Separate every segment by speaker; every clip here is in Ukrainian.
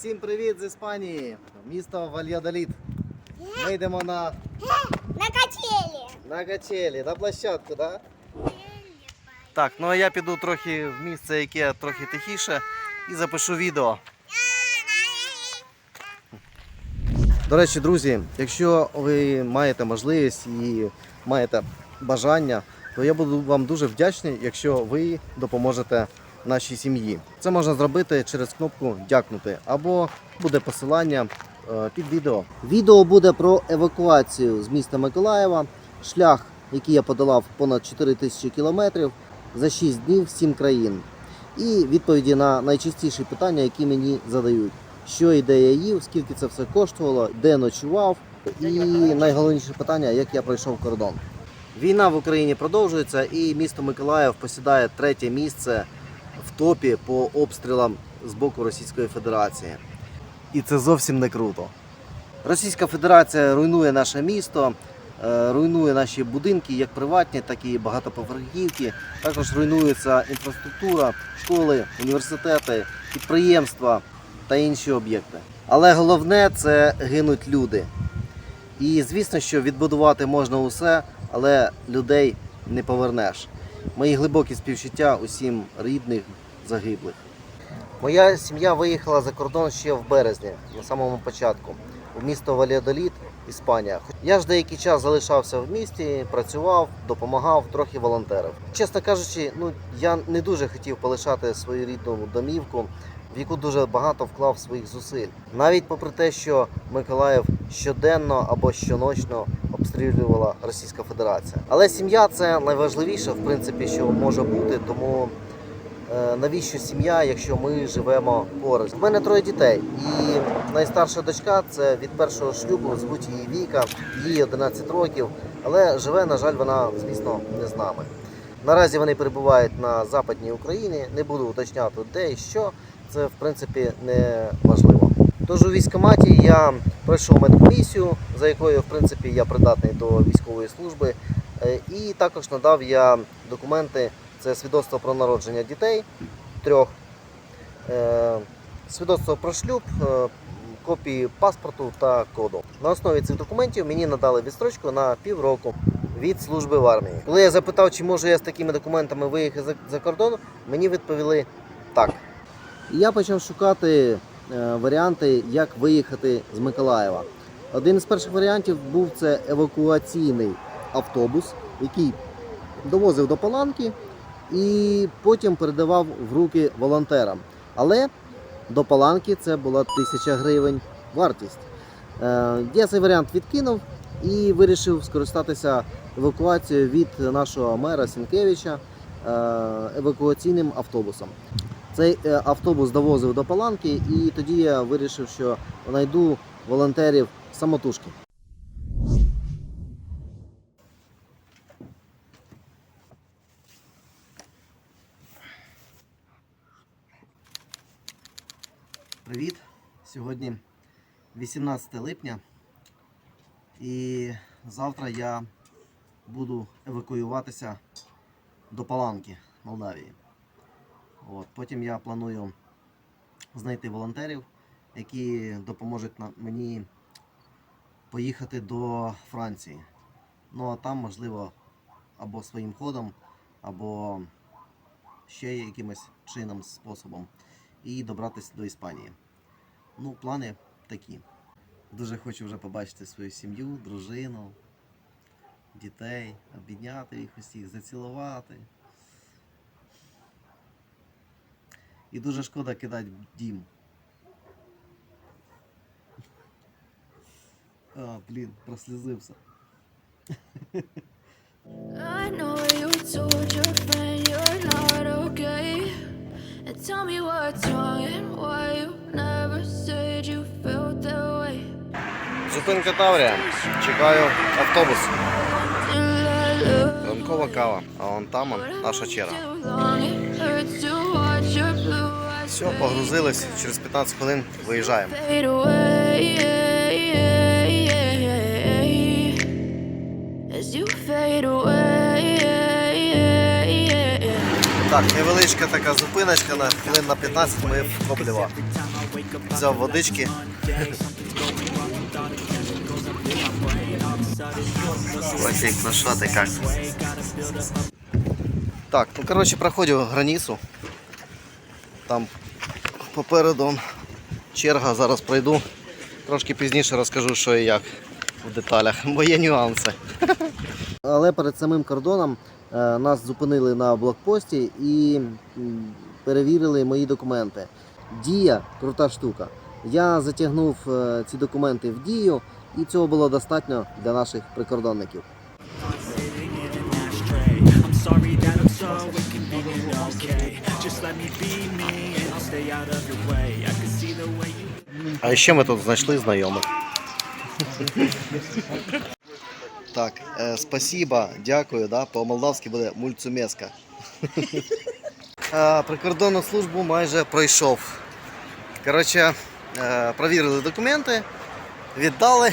Speaker 1: Всім привіт з Іспанії, місто Вальядоліт. Ми йдемо на,
Speaker 2: На качели.
Speaker 1: на качелі, на площадку, так? Так, ну а я піду трохи в місце, яке трохи тихіше, і запишу відео. До речі, друзі, якщо ви маєте можливість і маєте бажання, то я буду вам дуже вдячний, якщо ви допоможете нашій сім'ї. Це можна зробити через кнопку Дякнути або буде посилання е, під відео. Відео буде про евакуацію з міста Миколаєва, шлях, який я подолав понад 4 тисячі кілометрів за 6 днів 7 країн. І відповіді на найчастіші питання, які мені задають що і де я їв, скільки це все коштувало, де ночував, і найголовніше питання, як я пройшов кордон. Війна в Україні продовжується, і місто Миколаїв посідає третє місце в топі по обстрілам з боку Російської Федерації. І це зовсім не круто. Російська Федерація руйнує наше місто, е, руйнує наші будинки, як приватні, так і багатоповерхівки. Також руйнується інфраструктура, школи, університети, підприємства та інші об'єкти. Але головне це гинуть люди. І звісно, що відбудувати можна усе, але людей не повернеш. Мої глибокі співчуття усім рідних загиблих. Моя сім'я виїхала за кордон ще в березні, на самому початку, в місто Валіадоліт, Іспанія. Я ж деякий час залишався в місті, працював, допомагав, трохи волонтерив. Чесно кажучи, ну я не дуже хотів полишати свою рідну домівку, в яку дуже багато вклав своїх зусиль. Навіть попри те, що Миколаїв щоденно або щоночно обстрілювала Російська Федерація. Але сім'я це найважливіше, в принципі, що може бути, тому. Е, навіщо сім'я, якщо ми живемо поруч. У мене троє дітей, і найстарша дочка це від першого шлюбу, звуть її Віка, їй 11 років, але живе, на жаль, вона, звісно, не з нами. Наразі вони перебувають на Западній Україні, не буду уточняти де і що, це в принципі не важливо. Тож у військкоматі я пройшов медкомісію, за якою в принципі я придатний до військової служби, Е, і також надав я документи. Це свідоцтво про народження дітей трьох, е, свідоцтво про шлюб, е, копії паспорту та коду. На основі цих документів мені надали відстрочку на півроку від служби в армії. Коли я запитав, чи можу я з такими документами виїхати за, кордон, мені відповіли так. Я почав шукати е, варіанти, як виїхати з Миколаєва. Один з перших варіантів був це евакуаційний автобус, який довозив до Паланки і потім передавав в руки волонтерам. Але до Паланки це була тисяча гривень вартість. Е, Я цей варіант відкинув і вирішив скористатися евакуацією від нашого мера Сінкевича е, евакуаційним автобусом. Цей е, автобус довозив до Паланки, і тоді я вирішив, що знайду волонтерів самотужки. Привіт! Сьогодні 18 липня і завтра я буду евакуюватися до Паланки, Молдавії. От. Потім я планую знайти волонтерів, які допоможуть мені поїхати до Франції. Ну а там, можливо, або своїм ходом, або ще якимось чином, способом і добратися до Іспанії. Ну, плани такі. Дуже хочу вже побачити свою сім'ю, дружину, дітей, обійняти їх усіх, зацілувати. І дуже шкода кидати дім. А, блін, прослізився.
Speaker 3: I know you told your friend you're not okay. And tell me what's wrong and why you
Speaker 1: Зупинка Таврія. Чекаю автобус. Ранкова кава. А вон там наша черга. Все, погрузились. Через 15 хвилин виїжджаємо. Так, невеличка така зупиночка на хвилин на 15 ми в Коблєва. взяв водички. Васик, ну що ти як? Так, ну коротше, проходжу границю. Там попереду черга, зараз пройду. Трошки пізніше розкажу, що і як в деталях, бо є нюанси. Але перед самим кордоном е, нас зупинили на блокпості і перевірили мої документи. Дія крута штука. Я затягнув е, ці документи в дію, і цього було достатньо для наших прикордонників. А ще ми тут знайшли знайомих. Так, е, спасибо, дякую. Да? По-молдавськи буде мульцумеска. Е, Прикордонну службу майже пройшов. Коротше, е, провірили документи, віддали.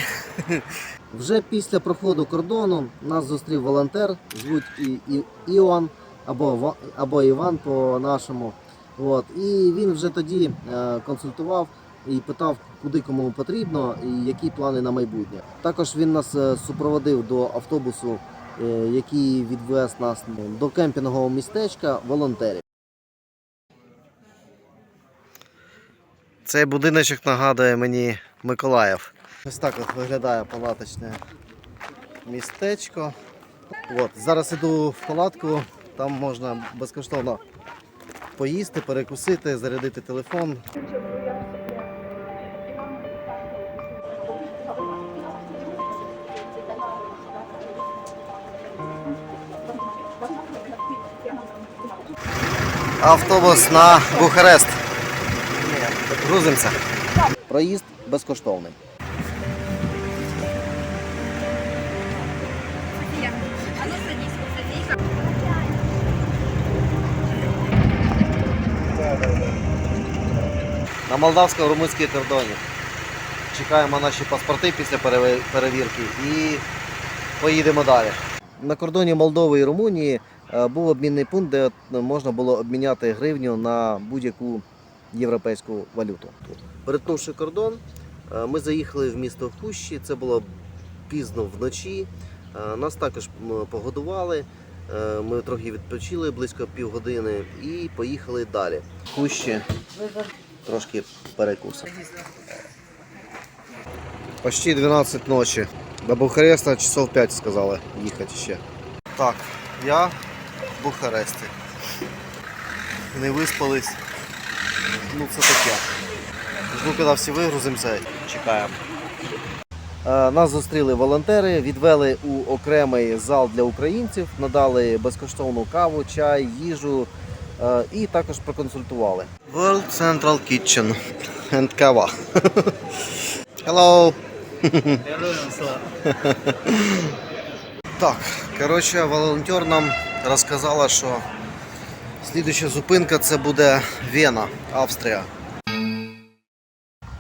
Speaker 1: Вже після проходу кордону нас зустрів волонтер, звуть і, і, Іоанн або, або Іван по-нашому. От. І він вже тоді е, консультував і питав, куди кому потрібно і які плани на майбутнє. Також він нас е, супроводив до автобусу, е, який відвез нас до кемпінгового містечка волонтерів. Цей будиночок нагадує мені Миколаїв. Ось так от виглядає палаточне містечко. От, зараз іду в палатку, там можна безкоштовно поїсти, перекусити, зарядити телефон. Автобус на Бухарест. Грузимося. Проїзд безкоштовний. Молдавсько-румунській кордоні. Чекаємо наші паспорти після перевірки і поїдемо далі. На кордоні Молдови і Румунії е, був обмінний пункт, де можна було обміняти гривню на будь-яку європейську валюту. Перетнувши кордон, е, ми заїхали в місто Хущі. Це було пізно вночі. Е, Нас також погодували. Е, Ми трохи відпочили близько півгодини і поїхали далі. Хущі трошки перекусимо. Почти 12 ночі. До Бухареста часов 5 сказали їхати ще. Так, я в Бухаресті. Не виспались. Ну це таке. Жду, коли всі вигрузимося, чекаємо. Е, Нас зустріли волонтери, відвели у окремий зал для українців, надали безкоштовну каву, чай, їжу і також проконсультували. World Central Kitchen and кава. Hello! Так, коротше, волонтер нам розказала, що слідуюча зупинка це буде Вена, Австрія.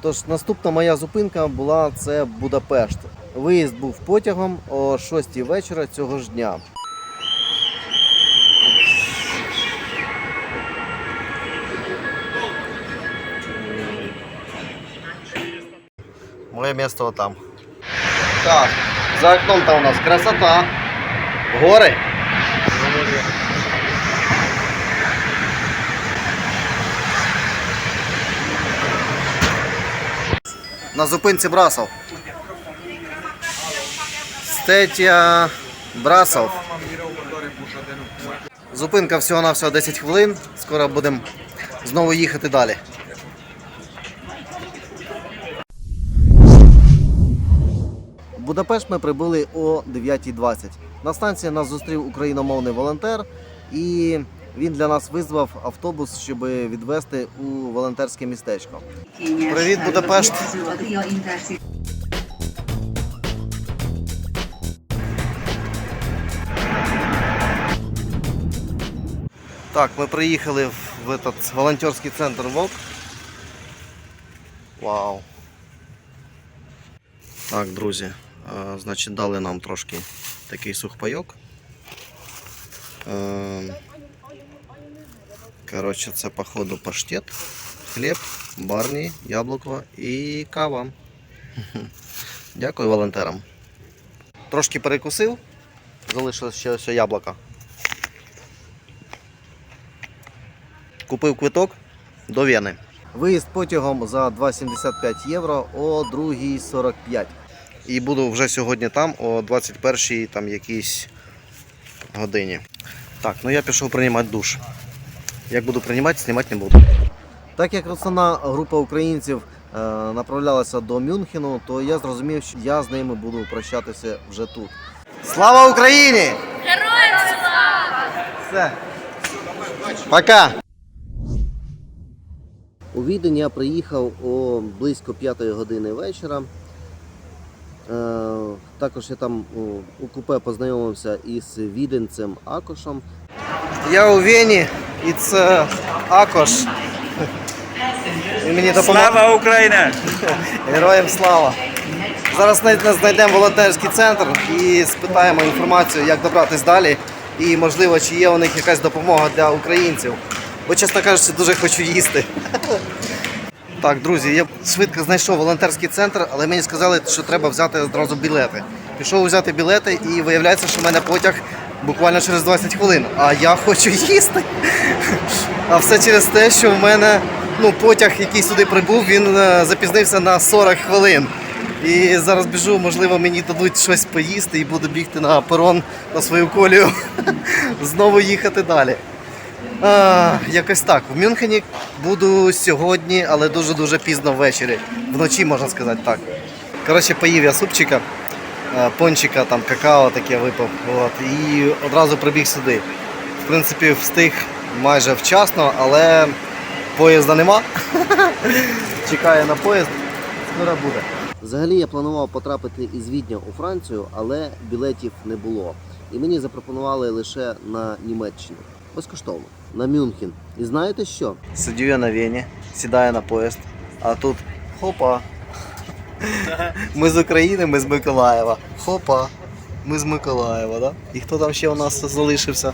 Speaker 1: Тож наступна моя зупинка була це Будапешт. Виїзд був потягом о 6 вечора цього ж дня. Моє місце отам. Так, за окном там у нас красота. Гори. На зупинці Брасов. Стетя Брасов. Зупинка всього на всього 10 хвилин. Скоро будемо знову їхати далі. Будапешт ми прибули о 9.20. На станції нас зустрів україномовний волонтер, і він для нас визвав автобус, щоб відвезти у волонтерське містечко. Привіт, Будапешт. Так, ми приїхали в, этот волонтерський центр ВОК. Вау. Так, друзі, значить, дали нам трошки такий сухпайок. Е, Коротше, це походу паштет. хліб, барні, яблуко і кава. Дякую волонтерам. Трошки перекусив, залишилось ще ось яблука. Купив квиток до Вени. Виїзд потягом за 2,75 євро о 2.45. І буду вже сьогодні там о 21 там якійсь годині. Так, ну я пішов приймати душ. Як буду приймати, знімати не буду. Так як основна група українців е, направлялася до Мюнхену, то я зрозумів, що я з ними буду прощатися вже тут. Слава Україні! Героям слава! Все. Пока! У Відень я приїхав о близько 5 години вечора. Е, також я там у купе познайомився із віденцем Акошем. Я у Вені, і це Акош. Він мені.
Speaker 4: Слава Україна!
Speaker 1: Героям слава! Зараз знайдемо волонтерський центр і спитаємо інформацію, як добратись далі. І можливо, чи є у них якась допомога для українців. Бо, чесно кажучи, дуже хочу їсти. Так, друзі, я швидко знайшов волонтерський центр, але мені сказали, що треба взяти одразу білети. Пішов взяти білети і виявляється, що в мене потяг буквально через 20 хвилин. А я хочу їсти. А все через те, що в мене ну, потяг, який сюди прибув, він е, запізнився на 40 хвилин. І зараз біжу, можливо, мені дадуть щось поїсти і буду бігти на перон на свою колію. Знову їхати далі. А, якось так. В Мюнхені буду сьогодні, але дуже-дуже пізно ввечері. Вночі можна сказати так. Коротше, поїв я супчика, пончика, там какао таке випив. От, і одразу прибіг сюди. В принципі, встиг майже вчасно, але поїзда нема. Чекаю на поїзд, скоро буде. Взагалі я планував потрапити із Відня у Францію, але білетів не було. І мені запропонували лише на Німеччину. Безкоштовно. На Мюнхен. І знаєте що? Сидю я на Вені, сідаю на поїзд, а тут хопа. Ми з України, ми з Миколаєва. Хопа. Ми з Миколаєва, да? І хто там ще у нас залишився?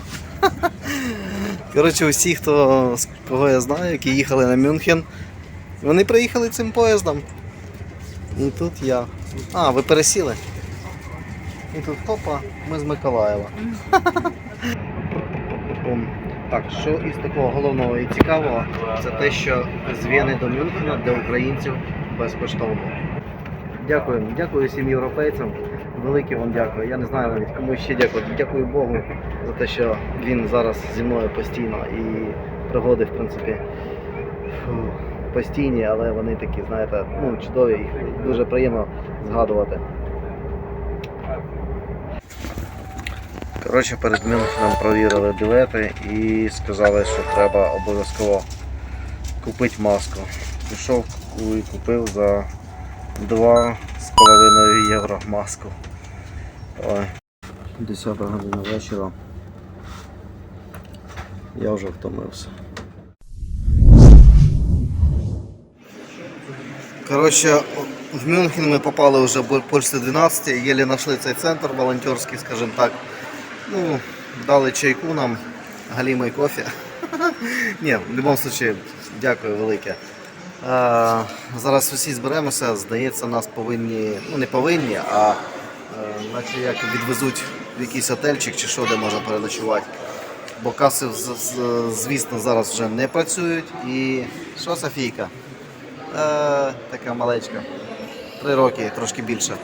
Speaker 1: Коротше, усі, хто кого я знаю, які їхали на Мюнхен, вони приїхали цим поїздом. І тут я. А, ви пересіли? І тут хопа, ми з Миколаєва. Так, що із такого головного і цікавого, це те, що з Вени до Мюнхена для українців безкоштовно. Дякую, дякую всім європейцям. Велике вам дякую. Я не знаю навіть кому ще дякую. Дякую Богу за те, що він зараз зі мною постійно і пригоди, в принципі, постійні, але вони такі, знаєте, ну, чудові, їх дуже приємно згадувати. Коротше, перед Мюнхеном провірили білети і сказали, що треба обов'язково купити маску. Пішов і купив за 2,5 євро маску. Ой. 10 година вечора. Я вже втомився. Коротше, в Мюнхен ми попали вже Польщі 12, єлі знайшли цей центр волонтерський, скажімо так. Ну, дали чайку нам, галімий кофе. Ні, в будь-якому випадку, дякую велике. А, зараз усі зберемося, здається, нас повинні, ну не повинні, а е, наче як відвезуть в якийсь отельчик чи що, де можна переночувати. Бо каси, звісно, зараз вже не працюють. І що Софійка? Е, така малечка. Три роки, трошки більше.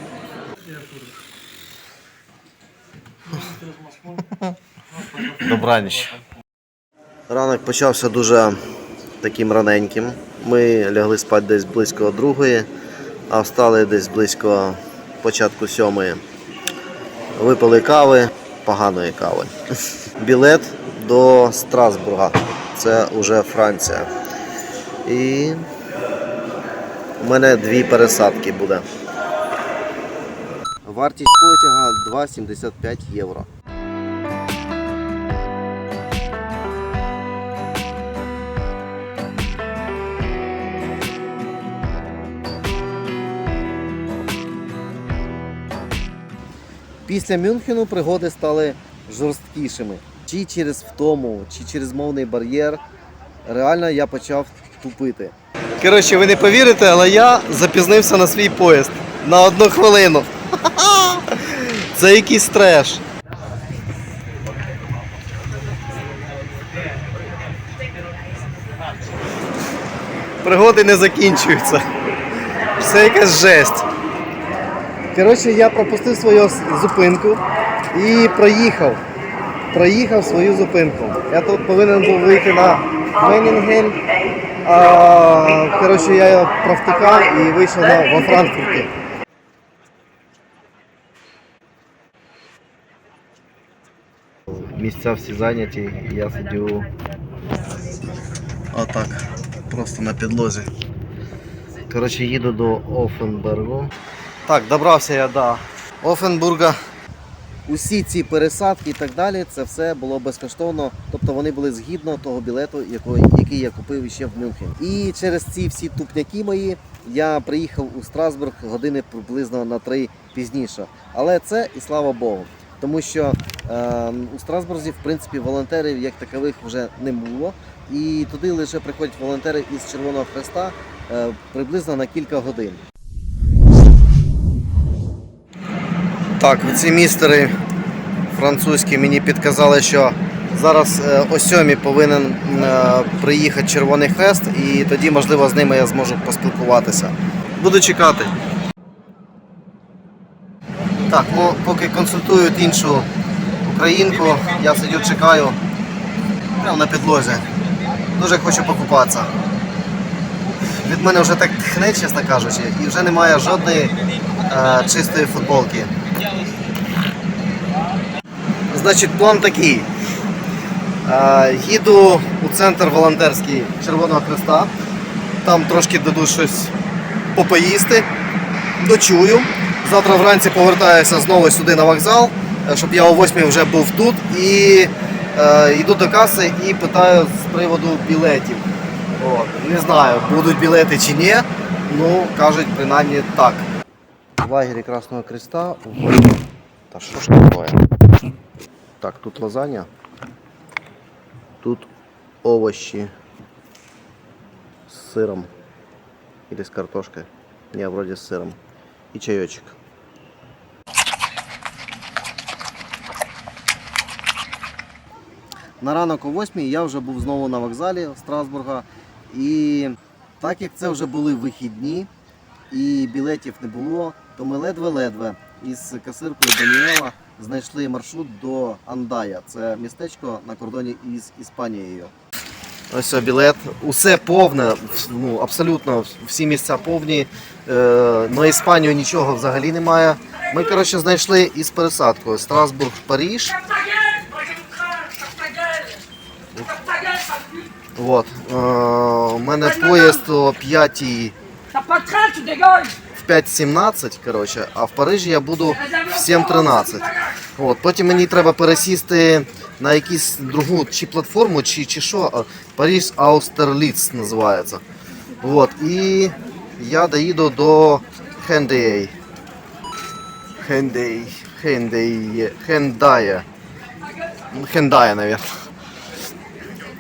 Speaker 1: Добраніч. Ранок почався дуже таким раненьким. Ми лягли спати десь близько другої, а встали десь близько початку сьомої. Випили кави, поганої кави. Білет до Страсбурга. Це вже Франція. І у мене дві пересадки буде. Вартість потяга 2,75 євро. Після Мюнхену пригоди стали жорсткішими. Чи через втому, чи через мовний бар'єр. Реально я почав тупити. Коротше, ви не повірите, але я запізнився на свій поїзд на одну хвилину. Це якийсь треш. Пригоди не закінчуються. Все якась жесть. Коротше, я пропустив свою зупинку і проїхав. Проїхав свою зупинку. Я тут повинен був вийти на Менінгель. А, коротше, я провтикав і вийшов на, во Франкфурті. Місця всі зайняті, я сидю отак, просто на підлозі. Коротше, їду до Офенбергу. Так, добрався я до Офенбурга. Усі ці пересадки і так далі, це все було безкоштовно. Тобто вони були згідно того білету, який, я купив ще в Мюнхен. І через ці всі тупняки мої я приїхав у Страсбург години приблизно на три пізніше. Але це і слава Богу. Тому що е, у Страсбурзі, в принципі, волонтерів як такових вже не було. І туди лише приходять волонтери із Червоного Хреста е, приблизно на кілька годин. Так, ці містери французькі мені підказали, що зараз е, о сьомій повинен е, приїхати Червоний Хрест, і тоді, можливо, з ними я зможу поспілкуватися. Буду чекати. Так, поки консультують іншу українку, я сидю, чекаю прямо на підлозі. Дуже хочу покупатися. Від мене вже так тхне, чесно кажучи, і вже немає жодної е, чистої футболки. Значить, план такий. Е, їду у центр волонтерський Червоного Хреста. Там трошки дадуть щось попоїсти, дочую. Завтра вранці повертаюся знову сюди на вокзал, е, щоб я о 8 вже був тут. І е, йду до каси і питаю з приводу білетів. От. Не знаю, будуть білети чи ні. Ну, кажуть, принаймні так. В лагері Красного Креста. Та що ж таке? Так, тут лазанья. Тут овощи с сыром. Или с картошкой. Не, вроде с сыром. И чаечек. На ранок о 8 я вже був знову на вокзалі Страсбурга. І так як це вже були вихідні і білетів не було, то ми ледве-ледве із касиркою Даніела знайшли маршрут до Андая. Це містечко на кордоні із Іспанією. Ось білет. Усе повне, ну абсолютно всі місця повні. Е, на Іспанію нічого взагалі немає. Ми, коротше, знайшли із пересадкою Страсбург, Паріж. От. Е, у мене поїзд о 5 В 5.17, коротше, а в Парижі я буду в 7.13. От, потім мені треба пересісти на якусь другу чи платформу, чи, чи що. Париж Аустерліц називається. От, і я доїду до Хендеї. Хендей. Хендей. Хендая. Хендая, наверное.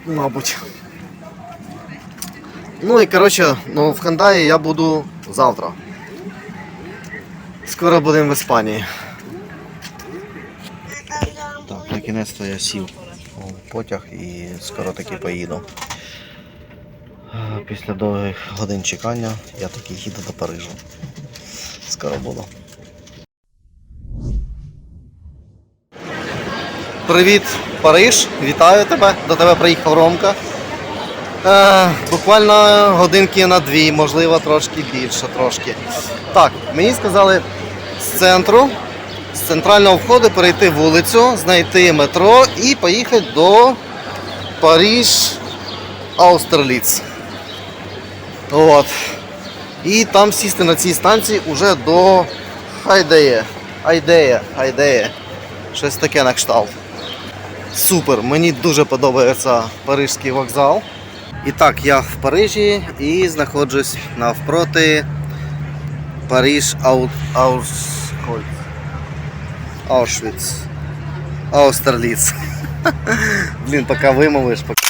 Speaker 1: Мабуть. Ну і коротше, ну в Хендаї я буду завтра. Скоро будемо в Іспанії. Так, на кінець я сів у потяг і скоро таки поїду. Після довгих годин чекання я таки їду до Парижу. Скоро буду. Привіт, Париж! Вітаю тебе! До тебе приїхав Ромка. Е, буквально годинки на дві, можливо, трошки більше трошки. Так, мені сказали центру, з центрального входу перейти вулицю, знайти метро і поїхати до Париж Аустерліц. От. І там сісти на цій станції уже до Хайдеє. Айдеє, Хайдеє. Щось таке на кшталт. Супер, мені дуже подобається парижський вокзал. І так, я в Парижі і знаходжусь навпроти Париж Аут... ой. Аушвіц. Аустерліц. Блін, поки вимовиш. Поки...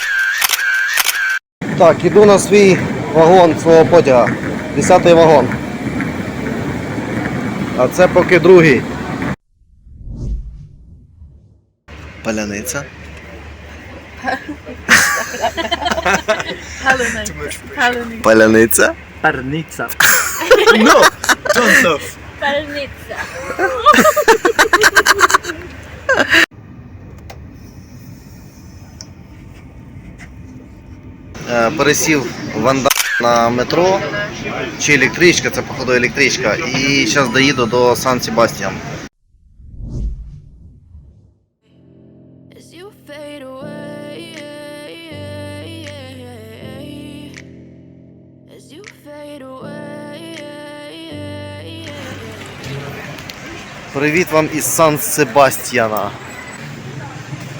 Speaker 1: Так, іду на свій вагон свого потяга. Десятий вагон. А це поки другий. Паляниця. Паляниця.
Speaker 5: Парниця. no! Don't
Speaker 2: Больница.
Speaker 1: Е, пересів ванда на метро. Чи електричка, це походу електричка, і зараз доїду до Сан Привіт вам із Сан Себастьяна.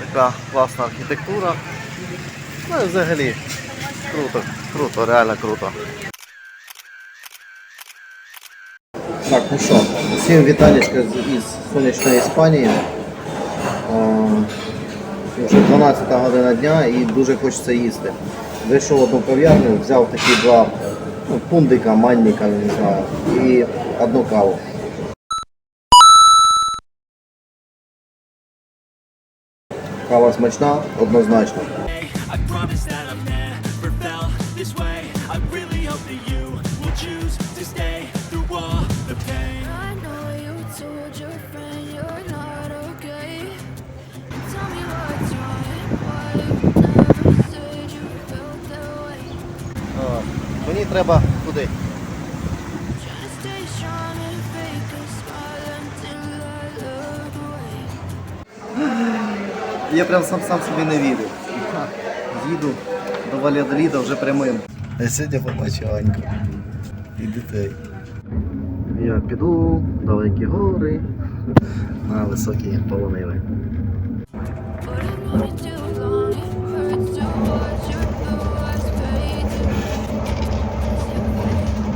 Speaker 1: Така класна архітектура. Ну і взагалі круто, круто, реально круто. Так, ну що, всім віталічка з- із сонячної Іспанії. Вже 12 година дня і дуже хочеться їсти. Вийшов в одну кав'ярню, взяв такі два ну, пундика, манніка, не знаю, і одну каву. Кава смачна, однозначно.
Speaker 5: I promise that
Speaker 1: Я прям сам сам собі не вірю. Їду до Валядоліда вже прямим. А сьогодні побачив Аньку і дітей. Я піду в далекі гори на високі
Speaker 3: to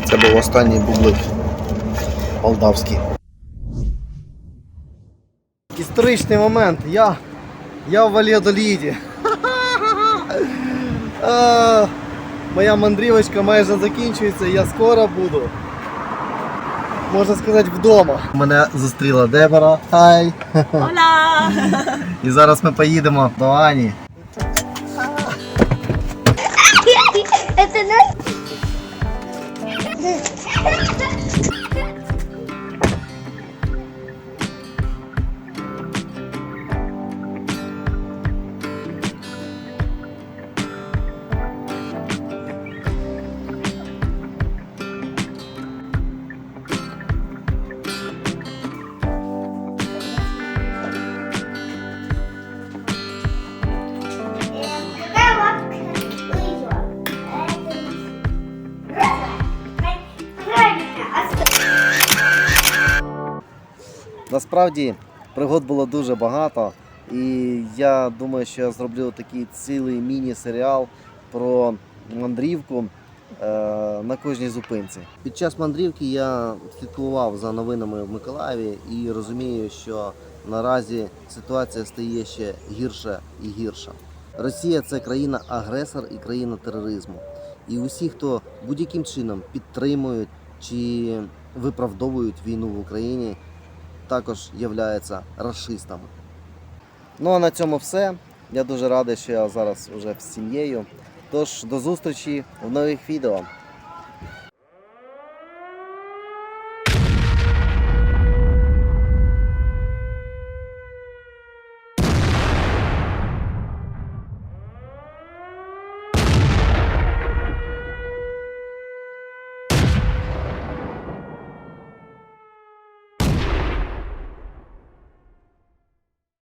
Speaker 1: Це був останній бублик молдавський. Історичний момент. Я, я в Вальядоліді. Моя мандрівочка майже закінчується, я скоро буду. Можна сказати, вдома. Мене зустріла Дебора. Хай.
Speaker 2: Hola.
Speaker 1: І зараз ми поїдемо до Ані. Насправді пригод було дуже багато, і я думаю, що я зроблю такий цілий міні-серіал про мандрівку е, на кожній зупинці. Під час мандрівки я слідкував за новинами в Миколаєві і розумію, що наразі ситуація стає ще гірша і гірша. Росія це країна-агресор і країна тероризму. І усі, хто будь-яким чином підтримують чи виправдовують війну в Україні, також являються расистами. Ну а на цьому все. Я дуже радий, що я зараз вже з сім'єю. Тож до зустрічі в нових відео.